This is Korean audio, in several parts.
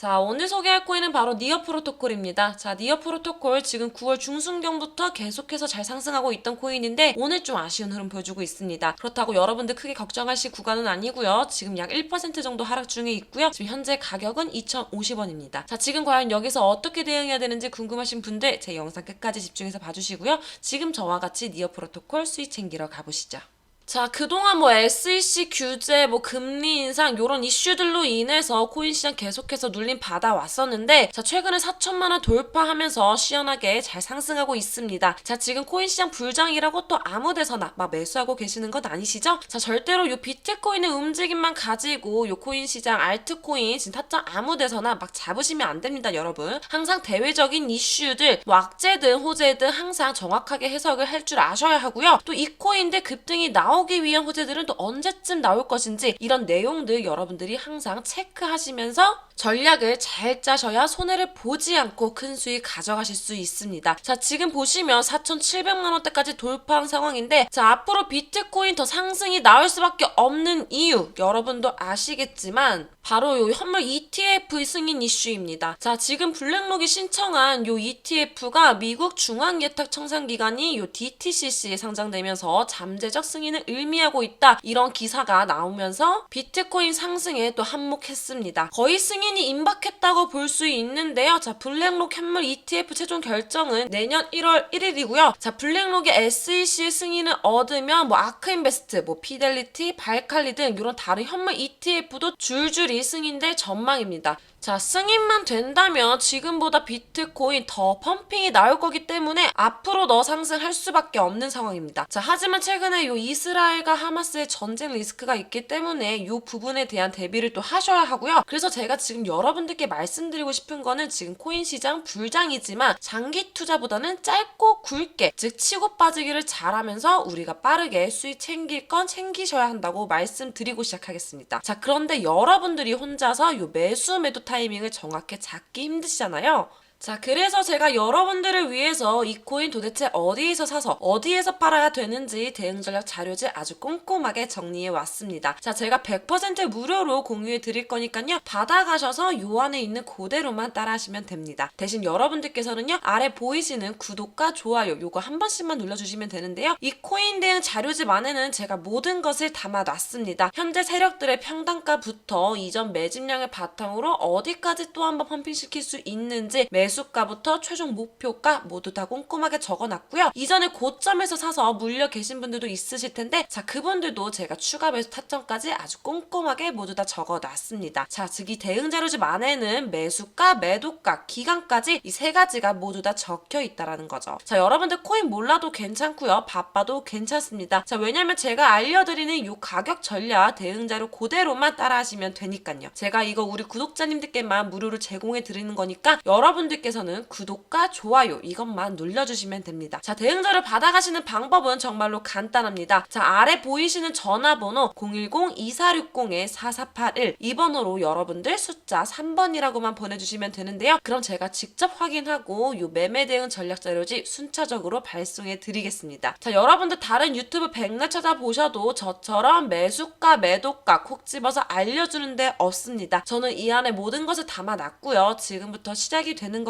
자, 오늘 소개할 코인은 바로 니어 프로토콜입니다. 자, 니어 프로토콜 지금 9월 중순경부터 계속해서 잘 상승하고 있던 코인인데 오늘 좀 아쉬운 흐름 보여주고 있습니다. 그렇다고 여러분들 크게 걱정하실 구간은 아니고요. 지금 약 1% 정도 하락 중에 있고요. 지금 현재 가격은 2,050원입니다. 자, 지금 과연 여기서 어떻게 대응해야 되는지 궁금하신 분들 제 영상 끝까지 집중해서 봐주시고요. 지금 저와 같이 니어 프로토콜 수익 챙기러 가보시죠. 자, 그동안 뭐 SEC 규제, 뭐 금리 인상 요런 이슈들로 인해서 코인 시장 계속해서 눌림 받아 왔었는데 자, 최근에 4천만 원 돌파하면서 시원하게 잘 상승하고 있습니다. 자, 지금 코인 시장 불장이라고 또 아무 데서나 막 매수하고 계시는 건 아니시죠? 자, 절대로 요 비트코인의 움직임만 가지고 요 코인 시장 알트코인 지금 타점 아무 데서나 막 잡으시면 안 됩니다, 여러분. 항상 대외적인 이슈들, 뭐 악재든 호재든 항상 정확하게 해석을 할 줄 아셔야 하고요. 또 이 코인들 급등이 나오 기 위한 호재들은 또 언제쯤 나올 것인지 이런 내용들 여러분들이 항상 체크하시면서 전략을 잘 짜셔야 손해를 보지 않고 큰 수익 가져가실 수 있습니다. 자, 지금 보시면 4,700만 원대까지 돌파한 상황인데 자, 앞으로 비트코인 더 상승이 나올 수밖에 없는 이유 여러분도 아시겠지만 바로 요 현물 ETF 승인 이슈입니다. 자, 지금 블랙록이 신청한 요 ETF가 미국 중앙예탁 청산기관이 요 DTCC에 상장되면서 잠재적 승인을 의미하고 있다. 이런 기사가 나오면서 비트코인 상승에 또 한몫했습니다. 거의 승인이 임박했다고 볼 수 있는데요. 자, 블랙록 현물 ETF 최종 결정은 내년 1월 1일이고요. 자, 블랙록의 SEC 승인을 얻으면 뭐 아크인베스트, 뭐 피델리티, 발칼리 등 이런 다른 현물 ETF도 줄줄이 승인될 전망입니다. 자, 승인만 된다면 지금보다 비트코인 더 펌핑이 나올 거기 때문에 앞으로 더 상승할 수밖에 없는 상황입니다. 자, 하지만 최근에 요 이스라엘과 하마스의 전쟁 리스크가 있기 때문에 요 부분에 대한 대비를 또 하셔야 하고요. 그래서 제가 지금 여러분들께 말씀드리고 싶은 거는 지금 코인 시장 불장이지만 장기 투자보다는 짧고 굵게 즉 치고 빠지기를 잘하면서 우리가 빠르게 수익 챙길 건 챙기셔야 한다고 말씀드리고 시작하겠습니다. 자, 그런데 여러분들이 혼자서 요 매수 매도 타이밍을 정확히 잡기 힘드시잖아요. 자, 그래서 제가 여러분들을 위해서 이 코인 도대체 어디에서 사서 어디에서 팔아야 되는지 대응 전략 자료지 아주 꼼꼼하게 정리해 왔습니다. 자, 제가 100% 무료로 공유해 드릴 거니까요. 받아가셔서 요 안에 있는 그대로만 따라하시면 됩니다. 대신 여러분들께서는요. 아래 보이시는 구독과 좋아요 요거 한 번씩만 눌러주시면 되는데요. 이 코인 대응 자료집 안에는 제가 모든 것을 담아 놨습니다. 현재 세력들의 평단가부터 이전 매집량을 바탕으로 어디까지 또 한번 펌핑시킬 수 있는지 매 수가부터 최종 목표가 모두 다 꼼꼼하게 적어놨고요. 이전에 고점에서 사서 물려 계신 분들도 있으실 텐데 자 그분들도 제가 추가 매수 타점까지 아주 꼼꼼하게 모두 다 적어놨습니다. 자, 즉 이 대응 자료집 안에는 매수가, 매도가, 기간까지 이 세 가지가 모두 다 적혀 있다라는 거죠. 자, 여러분들 코인 몰라도 괜찮고요. 바빠도 괜찮습니다. 자, 왜냐면 제가 알려드리는 요 가격 전략 대응 자료 그대로만 따라하시면 되니까요. 제가 이거 우리 구독자님들께만 무료로 제공해 드리는 거니까 여러분들 께서는 구독과 좋아요 이것만 눌러주시면 됩니다. 자, 대응 자료 받아가시는 방법은 정말로 간단합니다. 자, 아래 보이시는 전화번호 010-2460-4481이 번호로 여러분들 숫자 3번이라고만 보내주시면 되는데요. 그럼 제가 직접 확인하고 요 매매 대응 전략 자료지 순차적으로 발송해 드리겠습니다. 자, 여러분들 다른 유튜브 백날 찾아보셔도 저처럼 매수가, 매도가 콕 집어서 알려주는 데 없습니다. 저는 이 안에 모든 것을 담아놨고요. 지금부터 시작이 되는 거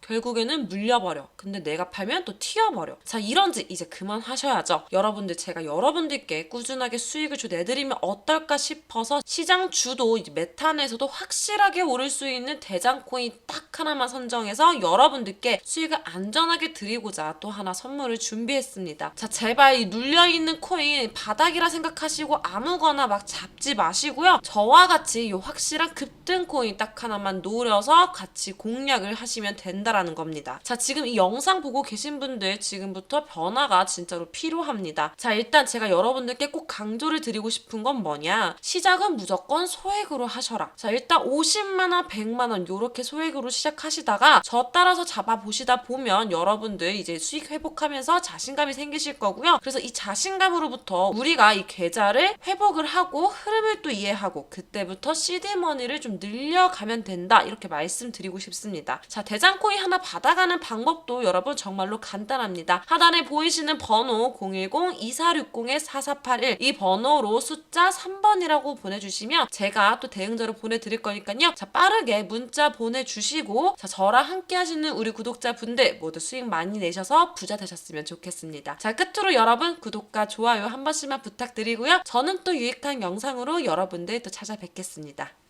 결국에는 물려버려. 근데 내가 팔면 또 튀어버려. 자, 이런지 이제 그만하셔야죠. 여러분들, 제가 여러분들께 꾸준하게 수익을 줘 내드리면 어떨까 싶어서 시장 주도 메탄에서도 확실하게 오를 수 있는 대장코인 딱 하나만 선정해서 여러분들께 수익을 안전하게 드리고자 또 하나 선물을 준비했습니다. 자, 제발 이 눌려있는 코인 바닥이라 생각하시고 아무거나 막 잡지 마시고요. 저와 같이 이 확실한 급등 코인 딱 하나만 노려서 같이 공략을 하시면 된다. 된다라는 겁니다. 자, 지금 이 영상 보고 계신 분들 지금부터 변화가 진짜로 필요합니다. 자, 일단 제가 여러분들께 꼭 강조를 드리고 싶은 건 뭐냐? 시작은 무조건 소액으로 하셔라. 자, 일단 50만 원, 100만 원 요렇게 소액으로 시작 하시다가 저 따라서 잡아 보시다 보면 여러분들 이제 수익 회복하면서 자신감이 생기실 거고요. 그래서 이 자신감으로부터 우리가 이 계좌를 회복을 하고 흐름을 또 이해하고 그때부터 시드머니를 좀 늘려가면 된다. 이렇게 말씀드리고 싶습니다. 자, 대장코인 하나 받아가는 방법도 여러분 정말로 간단합니다. 하단에 보이시는 번호 010-2460-4481 이 번호로 숫자 3번이라고 보내주시면 제가 또 대응자로 보내드릴 거니까요. 자, 빠르게 문자 보내주시 고 자, 저랑 함께 하시는 우리 구독자분들 모두 수익 많이 내셔서 부자 되셨으면 좋겠습니다. 자, 끝으로 여러분 구독과 좋아요 한 번씩만 부탁드리고요. 저는 또 유익한 영상으로 여러분들 또 찾아뵙겠습니다.